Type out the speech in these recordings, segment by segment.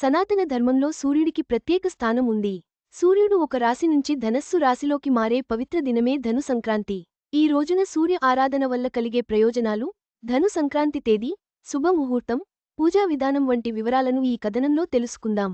సనాతన ధర్మంలో సూర్యుడికి ప్రత్యేక స్థానం ఉంది. సూర్యుడు ఒక రాశి నుంచి ధనస్సు రాశిలోకి మారే పవిత్ర దినమే ధను సంక్రాంతి ఈ రోజున సూర్య ఆరాధన వల్ల కలిగే ప్రయోజనాలు ధను సంక్రాంతి తేదీ శుభముహూర్తం పూజా విధానం వంటి వివరాలను ఈ కథనంలో తెలుసుకుందాం.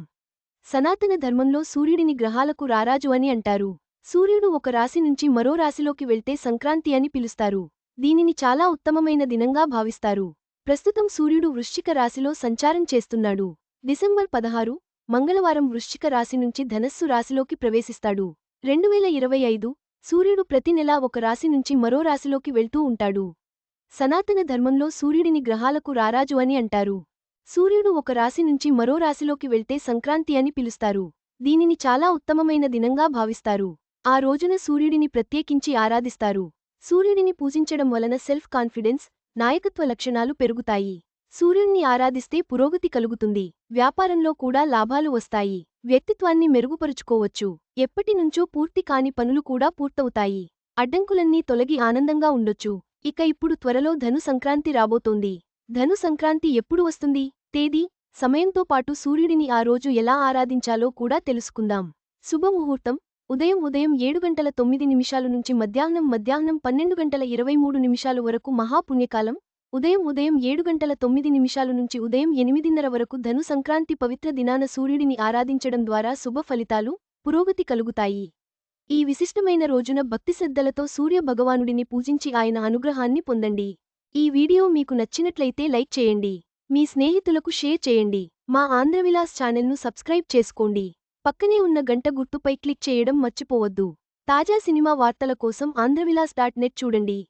సనాతన ధర్మంలో సూర్యుడిని గ్రహాలకు రారాజు అని అంటారు. సూర్యుడు ఒక రాశి నుంచి మరో రాశిలోకి వెళ్తే సంక్రాంతి అని పిలుస్తారు. దీనిని చాలా ఉత్తమమైన దినంగా భావిస్తారు. ప్రస్తుతం సూర్యుడు వృశ్చిక రాశిలో సంచారం చేస్తున్నాడు. డిసెంబర్ పదహారు మంగళవారం వృశ్చిక రాశి నుంచి ధనస్సు రాశిలోకి ప్రవేశిస్తాడు. రెండువేల ఇరవై ఐదు సూర్యుడు ప్రతి నెలా ఒక రాశి నుంచి మరో రాశిలోకి వెళ్తూ ఉంటాడు. సనాతన ధర్మంలో సూర్యుడిని గ్రహాలకు రారాజు అని అంటారు. సూర్యుడు ఒక రాశి నుంచి మరో రాశిలోకి వెళ్తే సంక్రాంతి అని పిలుస్తారు. దీనిని చాలా ఉత్తమమైన దినంగా భావిస్తారు. ఆ రోజున సూర్యుడిని ప్రత్యేకించి ఆరాధిస్తారు. సూర్యుడిని పూజించడం వలన సెల్ఫ్ కాన్ఫిడెన్స్ నాయకత్వ లక్షణాలు పెరుగుతాయి. సూర్యుణ్ణి ఆరాధిస్తే పురోగతి కలుగుతుంది. వ్యాపారంలో కూడా లాభాలు వస్తాయి. వ్యక్తిత్వాన్ని మెరుగుపరుచుకోవచ్చు. ఎప్పటినుంచో పూర్తి కాని పనులు కూడా పూర్తవుతాయి. అడ్డంకులన్నీ తొలగి ఆనందంగా ఉండొచ్చు. ఇక ఇప్పుడు త్వరలో ధను సంక్రాంతి రాబోతోంది. ధను సంక్రాంతి ఎప్పుడు వస్తుంది? తేదీ? సమయంతో పాటు సూర్యుడిని ఆ రోజు ఎలా ఆరాధించాలో కూడా తెలుసుకుందాం. శుభముహూర్తం. ఉదయం ఉదయం ఏడు గంటల తొమ్మిది నిమిషాలు నుంచి మధ్యాహ్నం మధ్యాహ్నం పన్నెండు గంటల ఇరవై మూడు నిమిషాలు వరకు మహాపుణ్యకాలం. ఉదయం ఉదయం ఏడు గంటల తొమ్మిది నిమిషాలు నుంచి ఉదయం ఎనిమిదిన్నర వరకు ధను సంక్రాంతి పవిత్ర దినాన సూర్యుడిని ఆరాధించడం ద్వారా శుభ ఫలితాలు పురోగతి కలుగుతాయి. ఈ విశిష్టమైన రోజున భక్తిశ్రద్ధలతో సూర్య భగవానుడిని పూజించి ఆయన అనుగ్రహాన్ని పొందండి. ఈ వీడియో మీకు నచ్చినట్లయితే లైక్ చేయండి. మీ స్నేహితులకు షేర్ చేయండి. మా ఆంధ్రవిలాస్ ఛానల్ను సబ్స్క్రైబ్ చేసుకోండి. పక్కనే ఉన్న గంట గుర్తుపై క్లిక్ చేయడం మర్చిపోవద్దు. తాజా సినిమా వార్తల కోసం ఆంధ్రవిలాస్ డాట్ నెట్ చూడండి.